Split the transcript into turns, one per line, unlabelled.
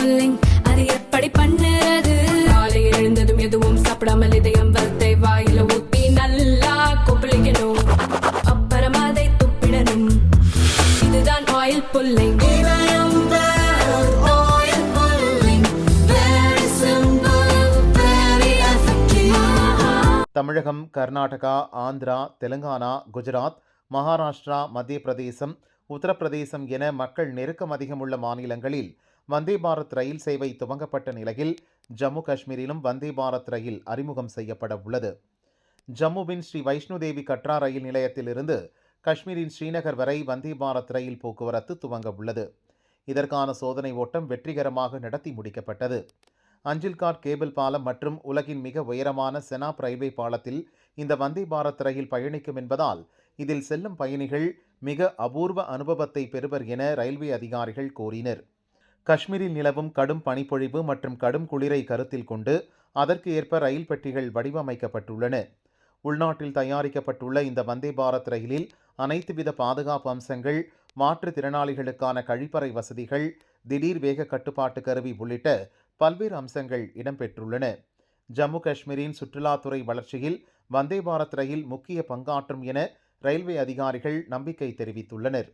Pulling அது எப்படி பண்ணுறது? காலை எழுந்ததும் எதுவும் சாப்பிடாமல் இதயம் வளர்த்தை வாயில ஊத்தி நல்லா கொப்பளிக்கணும். அப்புறம் அதை துப்பிடணும். இதுதான் ஆயில் புல்லிங்
தமிழகம் கர்நாடகா ஆந்திரா தெலுங்கானா குஜராத் மகாராஷ்டிரா மத்திய பிரதேசம் உத்தரப்பிரதேசம் என மக்கள் நெருக்கம் அதிகம் உள்ள மாநிலங்களில் வந்தே பாரத் ரயில் சேவை துவங்கப்பட்ட நிலையில் ஜம்மு காஷ்மீரிலும் வந்தே பாரத் ரயில் அறிமுகம் செய்யப்பட உள்ளது. ஜம்முவின் ஸ்ரீ வைஷ்ணோதேவி கட்ரா ரயில் நிலையத்திலிருந்து காஷ்மீரின் ஸ்ரீநகர் வரை வந்தே பாரத் ரயில் போக்குவரத்து துவங்க உள்ளது. இதற்கான சோதனை ஓட்டம் வெற்றிகரமாக நடத்தி முடிக்கப்பட்டது. அஞ்சில்காட் கேபிள் பாலம் மற்றும் உலகின் மிக உயரமான செனாப் ரயில்வே பாலத்தில் இந்த வந்தே பாரத் ரயில் பயணிக்கும் என்பதால் இதில் செல்லும் பயணிகள் மிக அபூர்வ அனுபவத்தை பெறுவர் என ரயில்வே அதிகாரிகள் கூறினர். காஷ்மீரில் நிலவும் கடும் பனிப்பொழிவு மற்றும் கடும் குளிரை கருத்தில் கொண்டு அதற்கு ஏற்ப ரயில் பெட்டிகள் வடிவமைக்கப்பட்டுள்ளன. உள்நாட்டில் தயாரிக்கப்பட்டுள்ள இந்த வந்தே பாரத் ரயிலில் அனைத்து வித பாதுகாப்பு அம்சங்கள் மாற்றுத்திறனாளிகளுக்கான கழிப்பறை வசதிகள் திடீர் வேக கட்டுப்பாட்டு கருவி உள்ளிட்ட பல்வேறு அம்சங்கள் இடம்பெற்றுள்ளன. ஜம்மு காஷ்மீரின் சுற்றுலாத்துறை வளர்ச்சியில் வந்தே பாரத் ரயில் முக்கிய பங்காற்றும் என ரயில்வே அதிகாரிகள் நம்பிக்கை தெரிவித்துள்ளனர்.